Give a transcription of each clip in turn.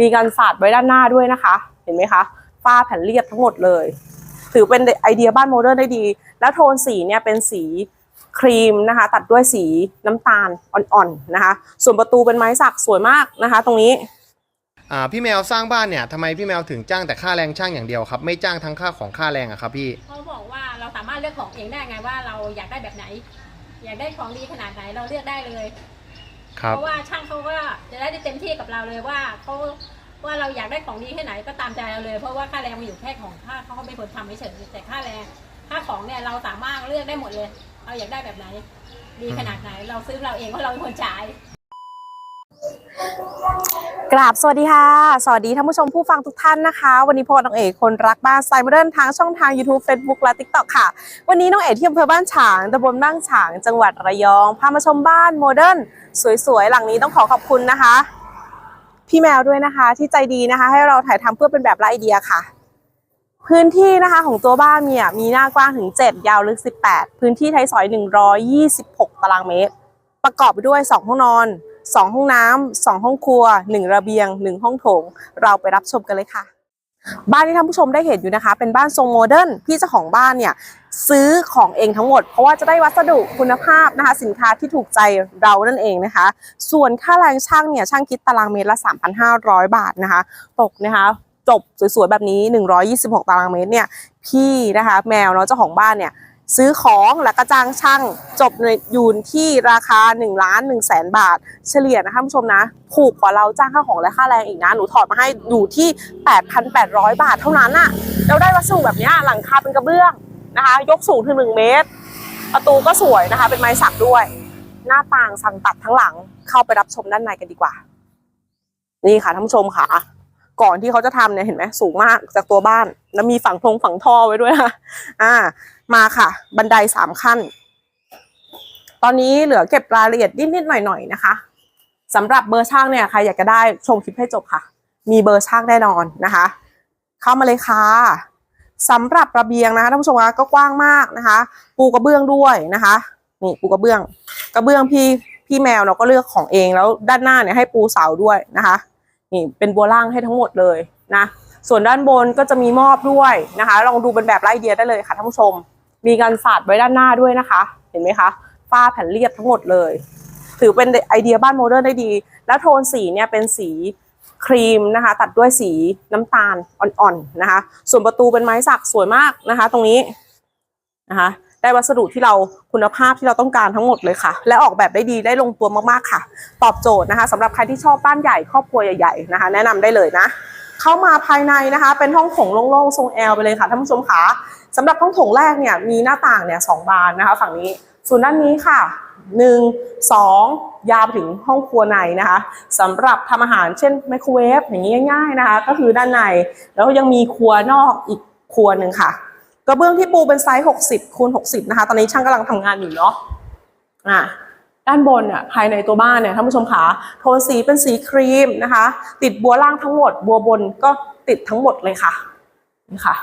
มีการสาดไว้ด้านหน้าด้วยนะคะ เห็นไหมคะฝ้าแผ่นเรียบทั้งหมดเลย ถือเป็นไอเดียบ้านโมเดิร์นได้ดี แล้วโทนสีเนี่ยเป็นสีครีมนะคะ ตัดด้วยสีน้ำตาลอ่อนๆนะคะ ส่วนประตูเป็นไม้สักสวยมากนะคะ ตรงนี้อ่าพี่แมวสร้างบ้านเนี่ยทำไมพี่แมวถึงจ้างแต่ค่าแรงช่างอย่างเดียวครับ ไม่จ้างทั้งค่าของค่าแรงอะครับพี่เขาบอกว่าเราสามารถเลือกของเองได้ไงว่าเราอยากได้แบบไหน อยากได้ของดีขนาดไหนเราเลือกได้เลย ครับ เพราะว่าช่างเขาก็จะได้เต็มที่กับเราเลยว่าเขาว่าเราอยากได้ของดีแค่ไหนก็ตามใจเราเลย เพราะว่าค่าแรงมันอยู่แค่ของค่าเขาเป็นคนทำเฉยแต่ค่าแรงค่าของเนี่ยเราสามารถเลือกได้หมดเลย เราอยากได้แบบไหน ดีขนาดไหน เราซื้อเราเองเพราะเราเป็นคนจ่าย กราบสวัสดีค่ะ สวัสดีท่านผู้ชมผู้ฟังทุกท่านนะคะ วันนี้พบกับน้องเอกคนรักบ้านไซมเดิลทางช่องทาง YouTube Facebook และ TikTok ค่ะ วันนี้น้องเอกที่อำเภอบ้านฉางตำบลบ้านฉาง จังหวัดระยอง พามาชมบ้านโมเดิร์นสวยๆ หลังนี้ต้องขอขอบคุณนะคะ พี่แมวด้วยนะคะที่ใจดีนะคะ ให้เราถ่ายทำเพื่อเป็นแบบไอเดียค่ะ พื้นที่นะคะของตัวบ้านเนี่ยมีหน้ากว้างถึง 7 ยาวลึก 18 พื้นที่ไทยซอย 126 ตารางเมตร ประกอบไปด้วย 2 ห้องนอน 2 ห้องน้ำ2ห้องครัว 1 ระเบียง 1 ห้องโถง เราไปรับชมกันเลยค่ะ บ้านที่ท่านผู้ชมได้เห็นอยู่นะคะ เป็นบ้านทรงโมเดิร์นพี่เจ้าของบ้านเนี่ยซื้อของเองทั้งหมด เพราะว่าจะได้วัสดุคุณภาพนะคะ สินค้าที่ถูกใจเรานั่นเองนะคะ ส่วนค่าแรงช่างเนี่ยช่างคิดตารางเมตรละ 3,500 บาทนะคะ ตกนะคะจบสวยๆแบบนี้ 126 ตารางเมตรเนี่ยพี่นะคะ แมวเนาะเจ้าของบ้านเนี่ย ซื้อของแล้วก็จ้างช่างจบยูนที่ราคา1ล้าน1แสนบาท เฉลี่ยนะท่านผู้ชมนะถูกกว่าเราจ้างค่าของและค่าแรงอีกนะหนูถอดมาให้อยู่ที่ 8,800 บาทเท่านั้นอะเราได้วัสดุแบบนี้หลังคาเป็นกระเบื้องนะคะ ยกสูงถึง 1 เมตร ประตูก็สวยนะคะ เป็นไม้สักด้วย หน้าต่างสั่งตัดทั้งหลังเข้าไปรับชมด้านในกันดีกว่า นี่ค่ะท่านผู้ชมค่ะก่อนที่เขาจะทำเนี่ยเห็นไหมสูงมากจากตัวบ้าน แล้วมีฝั่งทงฝั่งท่อไว้ด้วยนะอ่า มาค่ะ บันไดสามขั้น ตอนนี้เหลือเก็บรายละเอียดนิดๆหน่อยๆนะคะสำหรับเบอร์ช่างเนี่ยใครอยากจะได้ชมคลิปให้จบค่ะ มีเบอร์ช่างแน่นอนนะคะ เข้ามาเลยค่ะสำหรับระเบียงนะคะท่านผู้ชมคะก็กว้างมากนะคะ ปูกระเบื้องด้วยนะคะนี่ปูกระเบื้อง กระเบื้องพี่พี่แมวเราก็เลือกของเองแล้วด้านหน้าเนี่ยให้ปูเสาด้วยนะคะนี่เป็นบัวล่างให้ทั้งหมดเลยนะส่วนด้านบนก็จะมีมอบด้วยนะคะ ลองดูเป็นแบบไล่เดียได้เลยค่ะท่านผู้ชม มีการสาดไว้ด้านหน้าด้วยนะคะ เห็นไหมคะฝ้าแผ่นเรียบทั้งหมดเลย ถือเป็นไอเดียบ้านโมเดิร์นได้ดี แล้วโทนสีเนี่ยเป็นสีครีมนะคะ ตัดด้วยสีน้ำตาลอ่อนๆนะคะ ส่วนประตูเป็นไม้สักสวยมากนะคะ ตรงนี้นะคะได้วัสดุที่เราคุณภาพที่เราต้องการทั้งหมดเลยค่ะ และออกแบบได้ดีได้ลงตัวมากๆค่ะ ตอบโจทย์นะคะสำหรับใครที่ชอบบ้านใหญ่ครอบครัวใหญ่ๆนะคะ แนะนำได้เลยนะ เข้ามาภายในนะคะ เป็นห้องโถงโล่งๆทรงแอลไปเลยค่ะท่านผู้ชมคะสำหรับห้องโถงแรกเนี่ยมีหน้าต่างเนี่ยสองบานนะคะ ฝั่งนี้ส่วนด้านนี้ค่ะหนึ่งสองยาวไปถึงห้องครัวในนะคะสำหรับทำอาหารเช่นไมโครเวฟอย่างนี้ง่ายๆนะคะ ก็คือด้านในแล้วยังมีครัวนอกอีกครัวหนึ่งค่ะกระเบื้องที่ปูเป็นไซส์ 60คูณ60 นะคะ ตอนนี้ช่างกำลังทำงานอยู่เนาะอะ ด้านบนเนี่ยภายในตัวบ้านเนี่ยท่านผู้ชมคะโทนสีเป็นสีครีมนะคะ ติดบัวล่างทั้งหมด บัวบนก็ติดทั้งหมดเลยค่ะนี่ค่ะ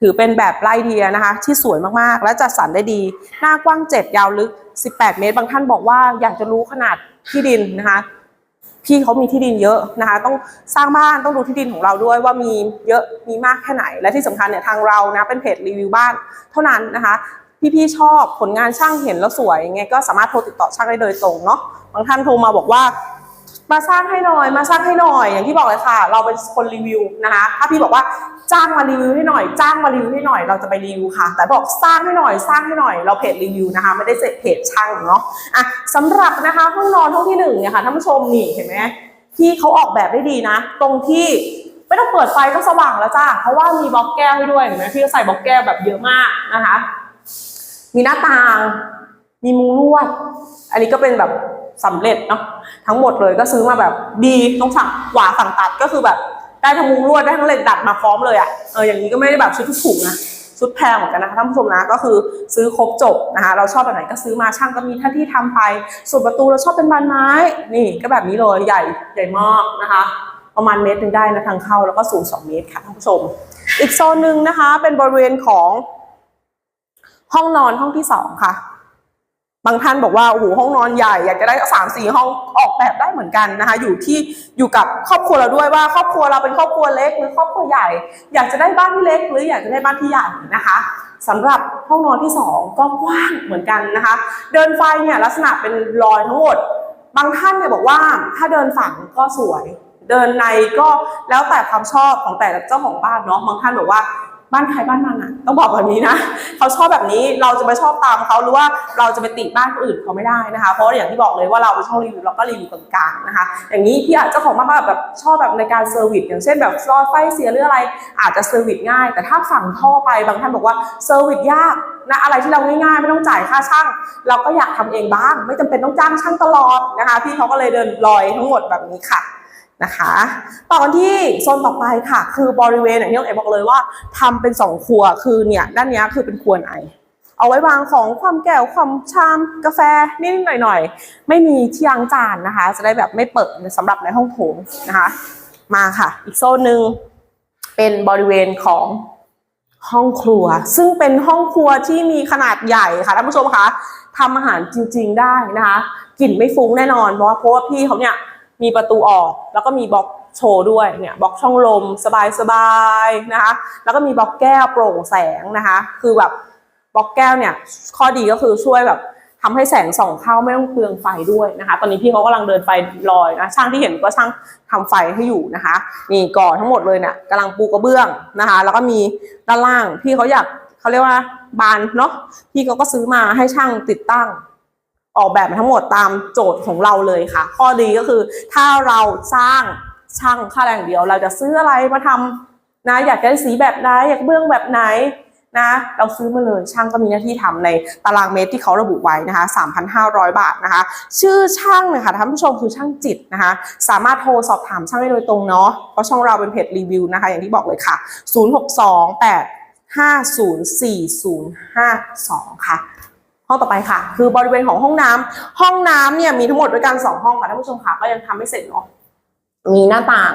ถือเป็นแบบไล่เดียนะคะ ที่สวยมากๆ และจัดสรรได้ดี หน้ากว้าง 7 ยาวลึก 18 เมตร บางท่านบอกว่าอยากจะรู้ขนาดที่ดินนะคะพี่เขามีที่ดินเยอะนะคะ ต้องสร้างบ้านต้องดูที่ดินของเราด้วยว่ามีเยอะมีมากแค่ไหน และที่สำคัญเนี่ยทางเรานะเป็นเพจรีวิวบ้าน เท่านั้นนะคะ พี่ๆชอบผลงานช่างเห็นแล้วสวยไงก็สามารถโทรติดต่อช่างได้โดยตรงเนาะบางท่านโทรมาบอกว่า มาสร้างให้หน่อยมาสร้างให้หน่อย อย่างที่บอกเลยค่ะ เราเป็นคนรีวิวนะคะถ้าพี่บอกว่าจ้างมารีวิวให้หน่อย จ้างมารีวิวให้หน่อยเราจะไปรีวิวค่ะ แต่บอกสร้างให้หน่อยสร้างให้หน่อย เราเพจรีวิวนะคะ ไม่ได้เพจช่างเนาะอะสำหรับนะคะห้องนอนห้องที่หนึ่งเนี่ยค่ะท่านผู้ชมนี่เห็นไหมพี่เขาออกแบบได้ดีนะ ตรงที่ไม่ต้องเปิดไฟก็สว่างแล้วจ้าเพราะว่ามีบล็อกแก้วให้ด้วยเห็นไหมพี่ก็ใส่บล็อกแก้วแบบเยอะมากนะคะ มีหน้าต่าง มีมุงลวด อันนี้ก็เป็นแบบสำเร็จเนาะทั้งหมดเลยก็ซื้อมาแบบดีต้องสั่งหวาสั่งตัดก็คือแบบได้ทั้งมุงลวดได้ทั้งเหล็กดัดมาพร้อมเลยอะ่ะเอออย่างนี้ก็ไม่ได้แบบชุดถูกนะชุดแพงเหมือนกันนะคะท่านผู้ชมนะก็คือซื้อครบจบนะคะ เราชอบแบบไหนก็ซื้อมาช่างก็มีท่าที่ทำไป ส่วนประตูเราชอบเป็นบานไม้ นี่ก็แบบนี้เลยใหญ่ใหญ่มากนะคะ ประมาณเมตรหนึงได้นะทางเข้าแล้วก็สูง 2 เมตรค่ะท่านผู้ชม อีกโซนหนึ่งนะคะเป็นบริเวณของ ห้องนอนห้องที่สองค่ะ บางท่านบอกว่าโอ้โหห้องนอนใหญ่อยากจะได้สามสี่ห้องออกแบบได้เหมือนกันนะคะ อยู่ที่อยู่กับครอบครัวเราด้วยว่า ครอบครัวเราเป็นครอบครัวเล็กหรือครอบครัวใหญ่ อยากจะได้บ้านที่เล็ก หรืออยากจะได้บ้านที่ใหญ่นะคะสำหรับห้องนอนที่สองก็กว้างเหมือนกันนะคะ เดินไฟเนี่ยลักษณะเป็นรอยทั้งหมด บางท่านเนี่ยบอกว่าถ้าเดินฝั่งก็สวย เดินในก็แล้วแต่ความชอบของแต่ละเจ้าของบ้านเนาะบางท่านบอกว่า บ้านใครบ้านมันอะ ต้องบอกแบบนี้นะเขาชอบแบบนี้เราจะไปชอบตามเขาหรือว่าเราจะไปติบ้านคนอื่นเขาไม่ได้นะคะ เพราะอย่างที่บอกเลยว่าเราเป็นช่องรีวิวเราก็รีวิวกลางๆนะคะ อย่างนี้พี่อาจเจ้าของบ้านแบบชอบแบบในการเซอร์วิสอย่างเช่นแบบรอไฟเสียหรืออะไรอาจจะเซอร์วิสง่าย แต่ถ้าฝั่งท่อไปบางท่านบอกว่าเซอร์วิสยากนะอะไรที่เราง่ายๆไม่ต้องจ่ายค่าช่าง เราก็อยากทำเองบ้าง ไม่จำเป็นต้องจ้างช่างตลอดนะคะพี่เขาก็เลยเดินลอยทั้งหมดแบบนี้ค่ะ นะคะต่อกันที่โซนต่อไปค่ะ คือบริเวณอย่างที่น้องเอ๋บอกเลยว่าทำเป็นสองครัวคือเนี่ยด้านนี้คือเป็นครัวไหนเอาไว้วางของความแก้วความชามกาแฟนิดๆหน่อยๆไม่มีที่ล้างจานนะคะ จะได้แบบไม่เปิดสำหรับในห้องโถงนะคะ มาค่ะ อีกโซนหนึ่งเป็นบริเวณของห้องครัว ซึ่งเป็นห้องครัวที่มีขนาดใหญ่ค่ะท่านผู้ชมคะทำอาหารจริง ๆ ได้นะคะกลิ่นไม่ฟุ้งแน่นอนเพราะว่าพี่เขาเนี่ย มีประตูออก แล้วก็มีบล็อกโชว์ด้วยเนี่ยบล็อกช่องลมสบายๆนะคะ แล้วก็มีบล็อกแก้วโปร่งแสงนะคะ คือแบบบล็อกแก้วเนี่ยข้อดีก็คือช่วยแบบทำให้แสงส่องเข้าไม่ต้องเปลืองไฟด้วยนะคะ ตอนนี้พี่เขากำลังเดินไฟลอยนะช่างที่เห็นก็ช่างทำไฟให้อยู่นะคะ นี่ก่อทั้งหมดเลยเนี่ยกำลังปูกระเบื้องนะคะ แล้วก็มีด้านล่างพี่เขาอยากเขาเรียกว่าบานเนาะพี่เขาก็ซื้อมาให้ช่างติดตั้ง ออกแบบมาทั้งหมดตามโจทย์ของเราเลยค่ะ ข้อดีก็คือถ้าเราสร้างช่างค่าแรงเดียว เราจะซื้ออะไรมาทำนะอยากได้สีแบบไหนอยากเบื้องแบบไหนนะเราซื้อมาเลยช่างก็มีหน้าที่ทำในตารางเมตรที่เขาระบุไว้นะคะ 3,500 บาทนะคะ ชื่อช่างนะคะท่านผู้ชมคือช่างจิตนะคะ สามารถโทรสอบถามช่างได้โดยตรงเนาะเพราะช่องเราเป็นเพจรีวิวนะคะ อย่างที่บอกเลยค่ะ 0628504052 ค่ะห้ องต่อไปค่ะ คือบริเวณของห้องน้ำห้องน้ำเนี่ยมีทั้งหมดด้วยกันสองห้องค่ะท่านผู้ชมค่ะก็ยังทำไม่เสร็จเนาะ มีหน้าต่าง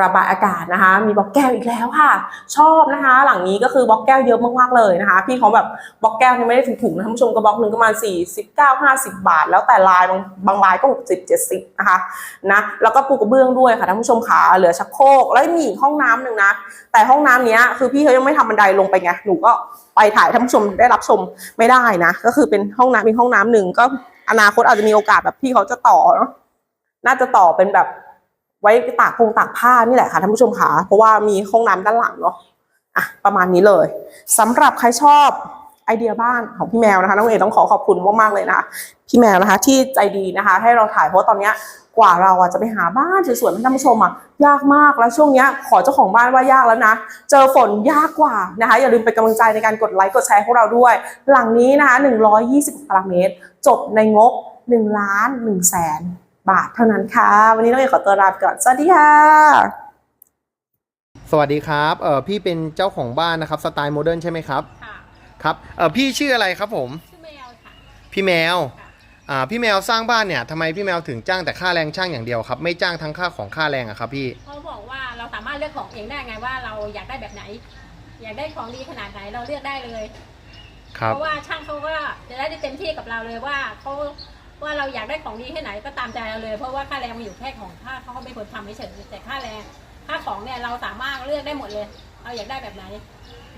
ระบายอากาศนะคะ มีบล็อกแก้วอีกแล้วค่ะ ชอบนะคะ หลังนี้ก็คือบล็อกแก้วเยอะมากๆเลยนะคะ พี่เขาแบบบล็อกแก้วนี่ไม่ได้ถูกๆนะท่านผู้ชมก็บล็อกหนึ่งประมาณสี่สิบเก้าห้าสิบบาท แล้วแต่ลายบางบางลายก็หกสิบเจ็ดสิบนะคะนะแล้วก็ปูกระเบื้องด้วยค่ะท่านผู้ชมขาเหลือชักโครกแล้วมีห้องน้ำหนึ่งนะ แต่ห้องน้ำเนี้ยคือพี่เขายังไม่ทำบันไดลงไปไงหนูก็ไปถ่ายท่านผู้ชมได้รับชมไม่ได้นะ ก็คือเป็นห้องน้ำเป็นห้องน้ำหนึ่งก็อนาคตอาจจะมีโอกาสแบบพี่เขาจะต่อเนาะน่าจะต่อเป็นแบบ ไว้ตากพงตากผ้านี่แหละค่ะท่านผู้ชมค่ะเพราะว่ามีห้องน้ำด้านหลังเนาะอะประมาณนี้เลยสำหรับใครชอบไอเดียบ้านของพี่แมวนะคะน้องเอ๋ต้องขอขอบคุณมากๆเลยนะคะพี่แมวนะคะ ที่ใจดีนะคะ ให้เราถ่ายเพราะาตอนเนี้ยกว่าเราอะจะไปหาบ้านสวยๆให้ท่านผู้ชมอะยากมากแล้วช่วงเนี้ยขอเจ้าของบ้านว่ายากแล้วนะ เจอฝนยากกว่านะคะ อย่าลืมเป็นกำลังใจในการกดไลค์กดแชร์พวกเราด้วย หลังนี้นะคะ120ตารางเมตร จบในงบ1ล้าน1แสน บาทเท่านั้นค่ะ วันนี้น้องเอ๋ขอตัวลาไปก่อน สวัสดีค่ะ สวัสดีครับเออพี่เป็นเจ้าของบ้านนะครับสไตล์โมเดิร์นใช่ไหมครับค่ะครับเออพี่ชื่ออะไรครับผม ชื่อแมวค่ะ พี่แมวค่ะอ่าพี่แมวสร้างบ้านเนี่ยทำไมพี่แมวถึงจ้างแต่ค่าแรงช่างอย่างเดียวครับไม่จ้างทั้งค่าของค่าแรงอะครับพี่เขาบอกว่าเราสามารถเลือกของเองได้ไงว่าเราอยากได้แบบไหน อยากได้ของดีขนาดไหนเราเลือกได้เลย ครับเพราะว่าช่างเขาก็จะได้เต็มที่กับเราเลยว่าเขา ว่าเราอยากได้ของดีแค่ไหนก็ตามใจเราเลย เพราะว่าค่าแรงมันอยู่แค่ของค่าเขาก็ไม่ควรทำให้เฉยแต่ค่าแรงค่าของเนี่ยเราสามารถเลือกได้หมดเลย เราอยากได้แบบไหน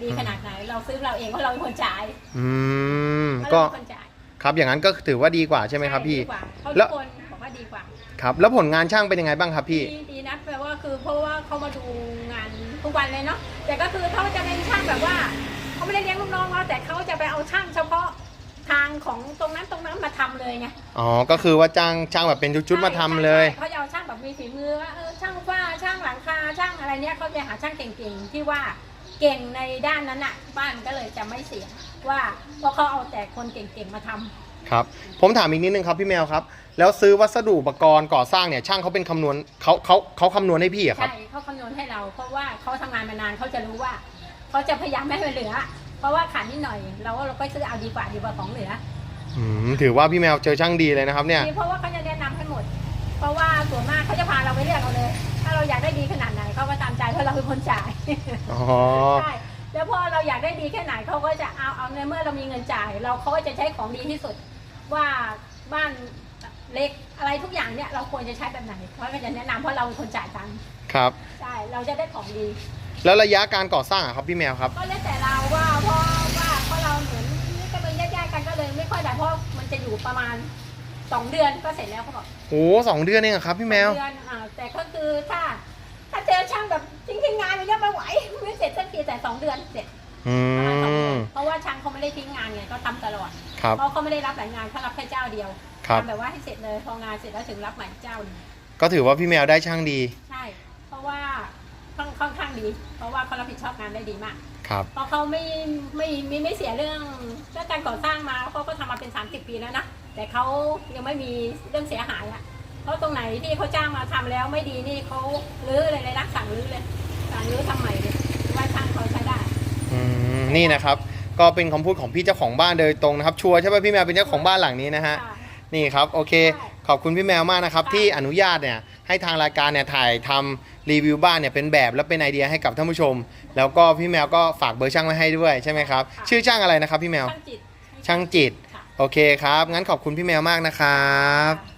ดีขนาดไหน เราซื้อเราเองเพราะเราเป็นคนจ่ายอืมเพราะก็เราเป็นคนจ่ายครับอย่างนั้นก็ถือว่าดีกว่าใช่ไหมครับพี่ ดีกว่าเขาแล้ทุวกคนบอกว่าดีกว่า ครับ แล้วผลงานช่างเป็นยังไงบ้างครับพี่ ดีดีนะแปลว่าคือเพราะว่าเขามาดูงานทุกวันเลยเนาะแต่ก็คือเขาจะเป็นช่างแบบว่าเขาไม่ได้เลี้ยงลูกน้องเราแต่เขาจะไป ทำเลยไงอ๋อก็คือว่าจ้างช่างแบบเป็นชุดๆมาทำเลย ใช่เขาจะเอาช่างแบบมีฝีมือว่าเออช่างฝ้าช่างหลังคาช่างอะไรเนี้ยเขาจะหาช่างเก่งๆที่ว่าเก่งในด้านนั้นอะ บ้านก็เลยจะไม่เสียว่าเพราะเขาเอาแต่คนเก่งๆมาทำ ครับ ผมถามอีกนิดนึงครับพี่แมวครับ แล้วซื้อวัสดุอุปกรณ์ก่อสร้างเนี่ยช่างเขาเป็นคำนวณเขาเขาเขาคำนวณให้พี่อะครับ ใช่เขาคำนวณให้เรา เพราะว่าเขาทำงานมานานเขาจะรู้ว่าเขาจะพยายามไม่ให้มันเหลือ เพราะว่าขาดนิดหน่อย เราก็เราก็ซื้อเอาดีกว่าดีกว่าของเหลือ อืมถือว่าพี่แมวเจอช่างดีเลยนะครับ เนี่ย ดีเพราะว่าเขาจะแนะนำให้หมด เพราะว่าส่วนมากเขาจะพาเราไปเลือกเอาเลย ถ้าเราอยากได้ดีขนาดไหนเขาก็ตามใจเพราะเราเป็นคนจ่าย อ๋อ ใช่แล้วพอเราอยากได้ดีแค่ไหนเขาก็จะเอาเอาเงินเมื่อเรามีเงินจ่าย เราเขาก็จะใช้ของดีที่สุด ว่าบ้านเล็กอะไรทุกอย่างเนี่ยเราควรจะใช้แบบไหนเขาก็จะแนะนำเพราะเราเป็นคนจ่ายตังค์ครับ ใช่เราจะได้ของดี แล้วระยะการก่อสร้างอะครับพี่แมวครับ ก็แล้วแต่เราว่าเพราะ เลยไม่ค่อยได้เพราะมันจะอยู่ประมาณสองเดือนก็เสร็จแล้วเขาบอกโอ้สองเดือนเองเหรอครับพี่แมว สองเดือนอ่าแต่ก็คือถ้า ถ้าเจอช่างแบบจริงๆงานมันยังไม่ไหวไม่เสร็จสักทีแต่สองเดือนเสร็จอืประมาณสองเดือนมเพราะว่าช่างเขาไม่ได้ทิ้งงานไงเขาทำตลอดครับ เพราะเขาไม่ได้รับหลายงานเขารับแค่เจ้าเดียวครับ ทำแบบว่าให้เสร็จเลยพองานเสร็จแล้วถึงรับใหม่เจ้าหนึงก็ถือว่าพี่แมวได้ช่างดี ใช่ เพราะว่า ค่อนค่อนข้างดี เพราะว่าเขารับผิดชอบงานได้ดีมาก ครับ เพราะเขาไม่ไม่ไม่ไม่เสียเรื่องเรื่องการก่อสร้างมาเขาก็ทำมาเป็น30ปีแล้วนะแต่เขายังไม่มีเรื่องเสียหายอะเพราะตรงไหนที่เขาจ้างมาทำแล้วไม่ดีนี่เขารื้อเลยเลยนะสั่งรื้อเลยสั่งรื้อทำใหม่เลยว่าช่างเขาใช้ได้ อืม นี่นะครับ ก็เป็นคำพูดของพี่เจ้าของบ้านโดยตรงนะครับ ชัวร์ใช่ไหมพี่แมวเป็นเจ้าของบ้านหลังนี้นะฮะ ค่ะ นี่ครับ โอเค ใช่ขอบคุณพี่แมวมากนะครับ ค่ะ ที่อนุญาตเนี่ยให้ทางรายการเนี่ยถ่ายทำ รีวิวบ้านเนี่ยเป็นแบบและเป็นไอเดียให้กับท่านผู้ชม แล้วก็พี่แมวก็ฝากเบอร์ช่างไว้ให้ด้วยใช่ไหมครับค่ะชื่อช่างอะไรนะครับพี่แมว ช่างจิต ช่างจิตค่ะโอเคครับ งั้นขอบคุณพี่แมวมากนะครับค่ะ